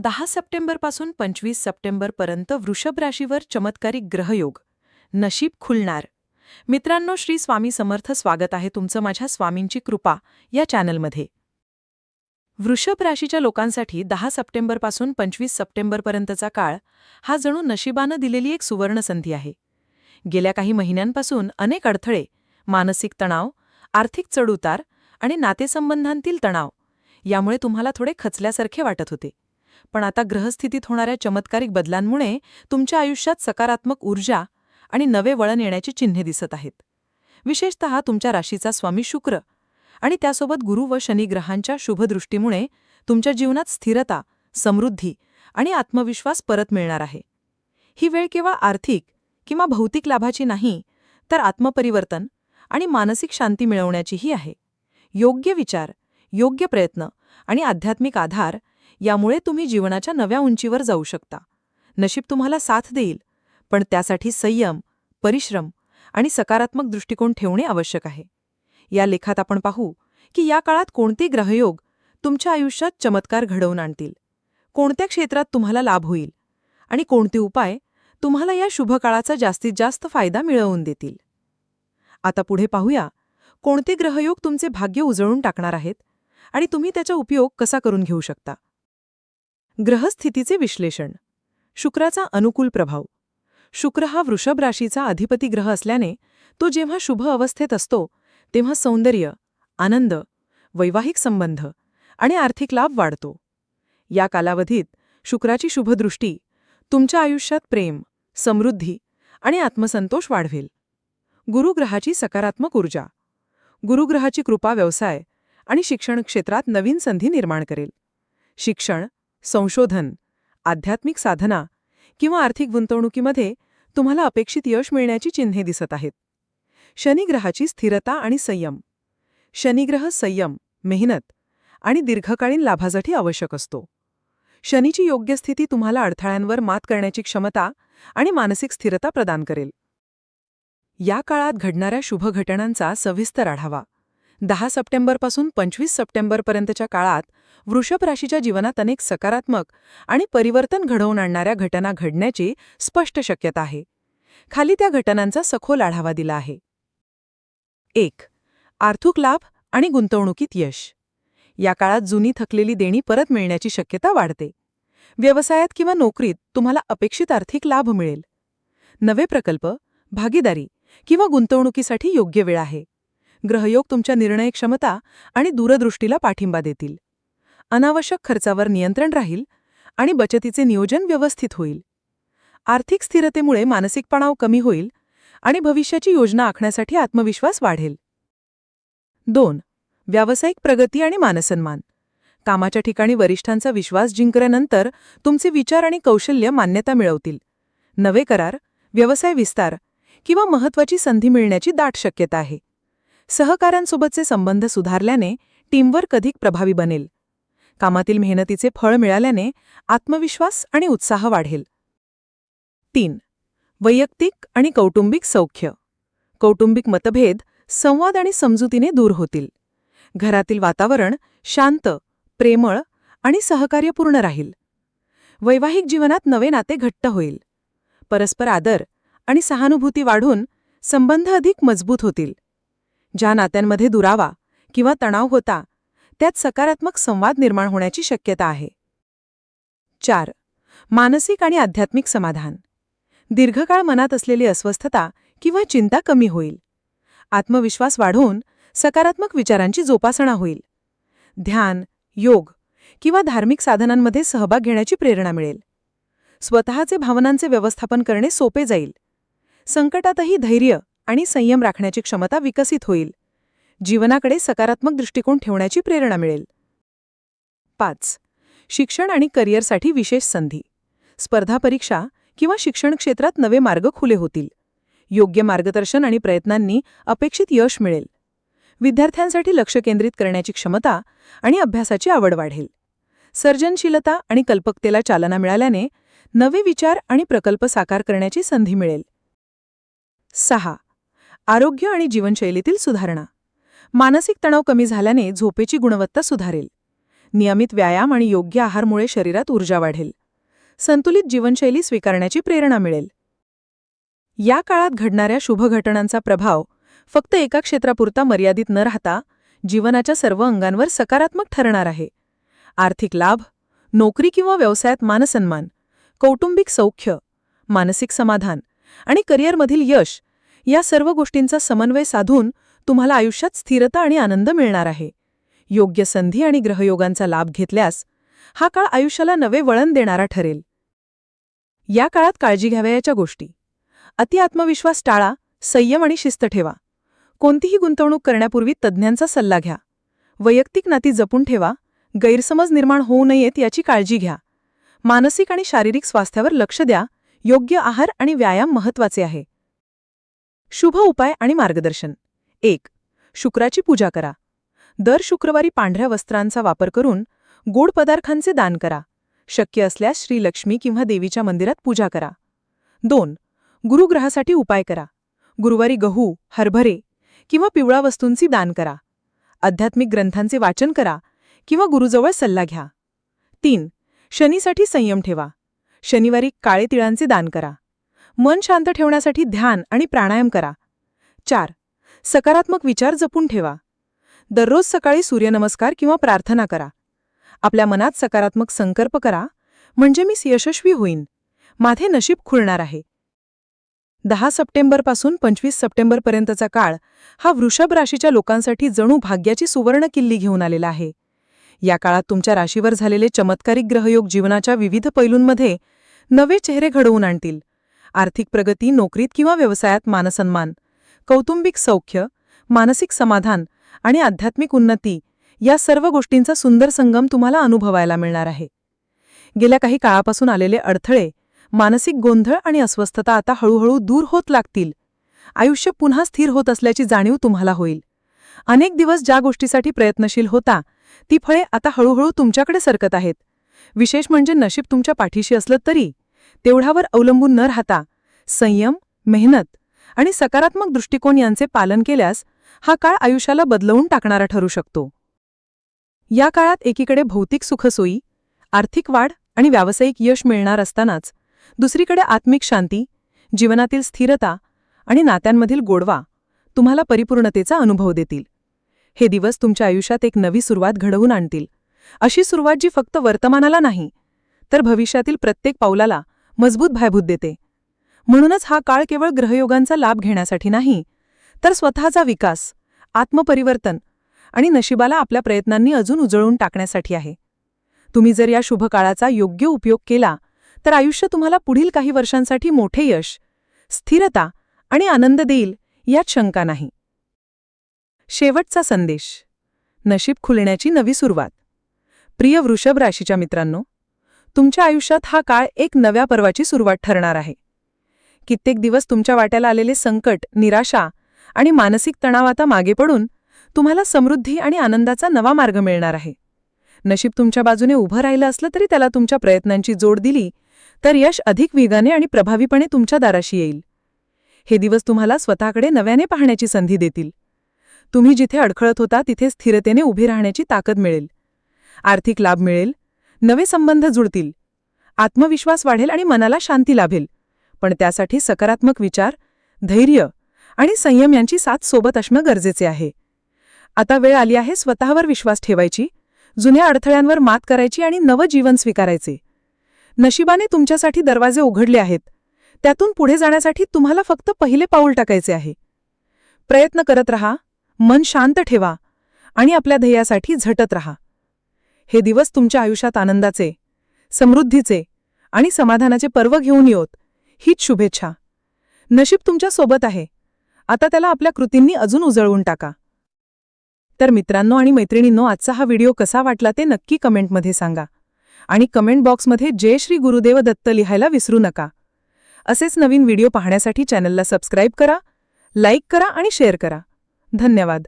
दहा सप्टेंबरपासून पंचवीस सप्टेंबरपर्यंत वृषभ राशीवर चमत्कारिक ग्रहयोग. नशीब खुलणार. मित्रांनो श्री स्वामी समर्थ स्वागत आहे तुमचं माझ्या स्वामींची कृपा या चॅनलमध्ये. वृषभ राशीच्या लोकांसाठी दहा सप्टेंबरपासून पंचवीस सप्टेंबरपर्यंतचा काळ हा जणू नशिबानं दिलेली एक सुवर्णसंधी आहे. गेल्या काही महिन्यांपासून अनेक अडथळे मानसिक तणाव आर्थिक चढउतार आणि नातेसंबंधांतील तणाव यामुळे तुम्हाला थोडे खचल्यासारखे वाटत होते. पण आता ग्रहस्थितीत होणाऱ्या चमत्कारिक बदलांमुळे तुमच्या आयुष्यात सकारात्मक ऊर्जा आणि नवे वळण येण्याची चिन्हे दिसत आहेत. विशेषतः तुमच्या राशीचा स्वामी शुक्र आणि त्यासोबत गुरु व शनी ग्रहांच्या शुभदृष्टीमुळे तुमच्या जीवनात स्थिरता समृद्धी आणि आत्मविश्वास परत मिळणार आहे. ही वेळ केवळ आर्थिक किंवा भौतिक लाभाची नाही तर आत्मपरिवर्तन आणि मानसिक शांती मिळवण्याचीही आहे. योग्य विचार योग्य प्रयत्न आणि आध्यात्मिक आधार यामुळे तुम्ही जीवनाच्या नव्या उंचीवर जाऊ शकता. नशीब तुम्हाला साथ देईल पण त्यासाठी संयम परिश्रम आणि सकारात्मक दृष्टिकोन ठेवणे आवश्यक आहे. या लेखात आपण पाहू की या काळात कोणते ग्रहयोग तुमच्या आयुष्यात चमत्कार घडवून आणतील? कोणत्या क्षेत्रात तुम्हाला लाभ होईल? आणि कोणते उपाय तुम्हाला या शुभ काळाचा जास्तीत जास्त फायदा मिळवून देतील? आता पुढे पाहूया कोणते ग्रहयोग तुमचे भाग्य उजळून टाकणार आहेत आणि तुम्ही त्याचा उपयोग कसा करून घेऊ शकता. ग्रहस्थितीचे विश्लेषण. शुक्राचा अनुकूल प्रभाव. शुक्र हा वृषभ राशीचा अधिपती ग्रह असल्याने तो जेव्हा शुभ अवस्थेत असतो तेव्हा सौंदर्य आनंद वैवाहिक संबंध आणि आर्थिक लाभ वाढतो. या कालावधीत शुक्राची शुभदृष्टी तुमच्या आयुष्यात प्रेम समृद्धी आणि आत्मसंतोष वाढवेल. गुरुग्रहाची सकारात्मक ऊर्जा. गुरुग्रहाची कृपा व्यवसाय आणि शिक्षण क्षेत्रात नवीन संधी निर्माण करेल. शिक्षण संशोधन आध्यात्मिक साधना किंवा आर्थिक गुंतवणुकीमध्ये तुम्हाला अपेक्षित यश मिळण्याची चिन्हे दिसत आहेत. शनिग्रहाची स्थिरता आणि संयम. शनिग्रह संयम मेहनत आणि दीर्घकालीन लाभासाठी आवश्यक असतो. शनीची योग्य स्थिती तुम्हाला अडथळ्यांवर मात करण्याची क्षमता आणि मानसिक स्थिरता प्रदान करेल. या काळात घडणाऱ्या शुभ घटनांचा सविस्तर आढावा. दहा सप्टेंबरपासून पंचवीस सप्टेंबरपर्यंतच्या काळात वृषभ राशीच्या जीवनात अनेक सकारात्मक आणि परिवर्तन घडवून आणणाऱ्या घटना घडण्याची स्पष्ट शक्यता आहे. खाली त्या घटनांचा सखोल आढावा दिला आहे. एक आर्थिक लाभ आणि गुंतवणुकीत यश. या काळात जुनी थकलेली देणी परत मिळण्याची शक्यता वाढते. व्यवसायात किंवा नोकरीत तुम्हाला अपेक्षित आर्थिक लाभ मिळेल. नवे प्रकल्प भागीदारी किंवा गुंतवणुकीसाठी योग्य वेळ आहे. ग्रहयोग तुमच्या निर्णय क्षमता आणि दूरदृष्टीला पाठिंबा देतील. अनावश्यक खर्चावर नियंत्रण राहील आणि बचतीचे नियोजन व्यवस्थित होईल. आर्थिक स्थिरतेमुळे मानसिक तणाव कमी होईल आणि भविष्याची योजना आखण्यासाठी आत्मविश्वास वाढेल. दोन व्यावसायिक प्रगती आणि मानसन्मान. कामाच्या ठिकाणी वरिष्ठांचा विश्वास जिंकल्यानंतर तुमचे विचार आणि कौशल्य मान्यता मिळवतील. नवे करार व्यवसाय विस्तार किंवा महत्वाची संधी मिळण्याची दाट शक्यता आहे. सहकाऱ्यांसोबतचे संबंध सुधारल्याने टीमवर्क अधिक प्रभावी बनेल. कामातील मेहनतीचे फळ मिळाल्याने आत्मविश्वास आणि उत्साह वाढेल. तीन. वैयक्तिक आणि कौटुंबिक सौख्य. कौटुंबिक मतभेद संवाद आणि समजुतीने दूर होतील. घरातील वातावरण शांत प्रेमळ आणि सहकार्यपूर्ण राहील. वैवाहिक जीवनात नवे नाते घट्ट होईल. परस्पर आदर आणि सहानुभूती वाढून संबंध अधिक मजबूत होतील. ज्या नात्यांमध्ये दुरावा किंवा तणाव होता त्यात सकारात्मक संवाद निर्माण होण्याची शक्यता आहे. चार. मानसिक आणि आध्यात्मिक समाधान. दीर्घकाळ मनात असलेली अस्वस्थता किंवा चिंता कमी होईल. आत्मविश्वास वाढवून सकारात्मक विचारांची जोपासना होईल. ध्यान योग किंवा धार्मिक साधनांमध्ये सहभाग घेण्याची प्रेरणा मिळेल. स्वतःचे भावनांचे व्यवस्थापन करणे सोपे जाईल. संकटातही धैर्य आणि संयम राखण्याची क्षमता विकसित होईल. जीवनाकडे सकारात्मक दृष्टिकोन ठेवण्याची प्रेरणा मिळेल. पाच. शिक्षण आणि करिअरसाठी विशेष संधी. स्पर्धा परीक्षा किंवा शिक्षण क्षेत्रात नवे मार्ग खुले होतील. योग्य मार्गदर्शन आणि प्रयत्नांनी अपेक्षित यश मिळेल. विद्यार्थ्यांसाठी लक्ष केंद्रित करण्याची क्षमता आणि अभ्यासाची आवड वाढेल. सर्जनशीलता आणि कल्पकतेला चालना मिळाल्याने नवे विचार आणि प्रकल्प साकार करण्याची संधी मिळेल. सहा. आरोग्य आणि जीवनशैलीतील सुधारणा. मानसिक तणाव कमी झाल्याने झोपेची गुणवत्ता सुधारेल. नियमित व्यायाम आणि योग्य आहारमुळे शरीरात ऊर्जा वाढेल. संतुलित जीवनशैली स्वीकारण्याची प्रेरणा मिळेल. या काळात घडणाऱ्या शुभ घटनांचा प्रभाव फक्त एका क्षेत्रापुरता मर्यादित न राहता जीवनाच्या सर्व अंगांवर सकारात्मक ठरणार आहे. आर्थिक लाभ नोकरी किंवा व्यवसायात मानसन्मान कौटुंबिक सौख्य मानसिक समाधान आणि करिअरमधील यश या सर्व गोष्टींचा समन्वय साधून तुम्हाला आयुष्यात स्थिरता आणि आनंद मिळणार आहे. योग्य संधी आणि ग्रहयोगांचा लाभ घेतल्यास हा काळ आयुष्याला नवे वळण देणारा ठरेल. या काळात काळजी घ्यावयाच्या गोष्टी. अति आत्मविश्वास टाळा संयम आणि शिस्त ठेवा. कोणतीही गुंतवणूक करण्यापूर्वी तज्ज्ञांचा सल्ला घ्या. वैयक्तिक नाती जपून ठेवा. गैरसमज निर्माण होऊ नयेत याची काळजी घ्या. मानसिक आणि शारीरिक स्वास्थ्यावर लक्ष द्या. योग्य आहार आणि व्यायाम महत्त्वाचे आहे. शुभ उपाय आणि मार्गदर्शन. एक शुक्राची पूजा करा. दर शुक्रवारी पांढऱ्या वस्त्रांचा वापर करून गोड पदार्थांचे दान करा. शक्य असल्यास श्रीलक्ष्मी किंवा देवीच्या मंदिरात पूजा करा. दोन गुरुग्रहासाठी उपाय करा. गुरुवारी गहू हरभरे किंवा पिवळा वस्तूंची दान करा. आध्यात्मिक ग्रंथांचे वाचन करा किंवा गुरुजवळ सल्ला घ्या. तीन शनीसाठी संयम ठेवा. शनिवारी काळे तिळांचे दान करा. मन शांत ठेवण्यासाठी ध्यान आणि प्राणायाम करा. चार. सकारात्मक विचार जपून ठेवा. दररोज सकाळी सूर्यनमस्कार किंवा प्रार्थना करा. आपल्या मनात सकारात्मक संकल्प करा म्हणजे मी यशस्वी होईन. माझे नशीब खुलणार आहे. दहा सप्टेंबरपासून पंचवीस सप्टेंबरपर्यंतचा काळ हा वृषभ राशीच्या लोकांसाठी जणू भाग्याची सुवर्ण किल्ली घेऊन आलेला आहे. या काळात तुमच्या राशीवर झालेले चमत्कारिक ग्रहयोग जीवनाच्या विविध पैलूंमध्ये नवे चेहरे घडवून आणतील. आर्थिक प्रगती नोकरीत किंवा व्यवसायात मानसन्मान कौटुंबिक सौख्य मानसिक समाधान आणि आध्यात्मिक उन्नती या सर्व गोष्टींचा सुंदर संगम तुम्हाला अनुभवायला मिळणार आहे. गेल्या काही काळापासून आलेले अडथळे मानसिक गोंधळ आणि अस्वस्थता आता हळूहळू दूर होत लागतील. आयुष्य पुन्हा स्थिर होत असल्याची जाणीव तुम्हाला होईल. अनेक दिवस ज्या गोष्टीसाठी प्रयत्नशील होता ती फळे आता हळूहळू तुमच्याकडे सरकत आहेत. विशेष म्हणजे नशीब तुमच्या पाठीशी असलं तरी. तेवढ्यावर अवलंबून न राहता संयम मेहनत आणि सकारात्मक दृष्टिकोन यांचे पालन केल्यास हा काळ आयुष्याला बदलवून टाकणारा ठरू शकतो. या काळात एकीकडे भौतिक सुखसोयी आर्थिक वाढ आणि व्यावसायिक यश मिळणार असतानाच दुसरीकडे आत्मिक शांती जीवनातील स्थिरता आणि नात्यांमधील गोडवा तुम्हाला परिपूर्णतेचा अनुभव देतील. हे दिवस तुमच्या आयुष्यात एक नवी सुरुवात घडवून आणतील. अशी सुरुवात जी फक्त वर्तमानाला नाही तर भविष्यातील प्रत्येक पावलाला मजबूत भायभूत देते. म्हणूनच हा काळ केवळ ग्रहयोगांचा लाभ घेण्यासाठी नाही तर स्वतःचा विकास आत्मपरिवर्तन आणि नशिबाला आपल्या प्रयत्नांनी अजून उजळून टाकण्यासाठी आहे. तुम्ही जर या शुभ काळाचा योग्य उपयोग केला तर आयुष्य तुम्हाला पुढील काही वर्षांसाठी मोठे यश स्थिरता आणि आनंद देईल यात शंका नाही. शेवटचा संदेश. नशीब खुलण्याची नवी सुरुवात. प्रिय वृषभ राशीच्या मित्रांनो तुमच्या आयुष्यात हा काळ एक नव्या पर्वाची सुरुवात ठरणार आहे. कित्येक दिवस तुमच्या वाट्याला आलेले संकट निराशा आणि मानसिक तणाव आता मागे पडून तुम्हाला समृद्धी आणि आनंदाचा नवा मार्ग मिळणार आहे. नशीब तुमच्या बाजूने उभं राहिलं असलं तरी त्याला तुमच्या प्रयत्नांची जोड दिली तर यश अधिक वेगाने आणि प्रभावीपणे तुमच्या दाराशी येईल. हे दिवस तुम्हाला स्वतःकडे नव्याने पाहण्याची संधी देतील. तुम्ही जिथे अडखळत होता तिथे स्थिरतेने उभी राहण्याची ताकद मिळेल. आर्थिक लाभ मिळेल नवे संबंध जुळतील आत्मविश्वास वाढेल आणि मनाला शांती लाभेल. पण त्यासाठी सकारात्मक विचार धैर्य आणि संयम यांची साथ सोबत असणं गरजेचे आहे. आता वेळ आली आहे स्वतःवर विश्वास ठेवायची जुन्या अडथळ्यांवर मात करायची आणि नवं जीवन स्वीकारायचे. नशिबाने तुमच्यासाठी दरवाजे उघडले आहेत. त्यातून पुढे जाण्यासाठी तुम्हाला फक्त पहिले पाऊल टाकायचे आहे. प्रयत्न करत रहा मन शांत ठेवा आणि आपल्या ध्येयासाठी झटत रहा. हे दिवस तुमच्या आयुष्यात आनंदाचे समृद्धीचे आणि समाधानाचे पर्व घेऊन येत हीच शुभेच्छा. नशीब तुमच्यासोबत आहे. आता त्याला आपल्या कृतींनी अजून उजळवून टाका. तर मित्रांनो आणि मैत्रिणींनो आजचा हा व्हिडिओ कसा वाटला ते नक्की कमेंटमध्ये सांगा. आणि कमेंट बॉक्समध्ये जय श्री गुरुदेव दत्त लिहायला विसरू नका. असेच नवीन व्हिडिओ पाहण्यासाठी चॅनलला सबस्क्राईब करा लाईक करा आणि शेअर करा. धन्यवाद.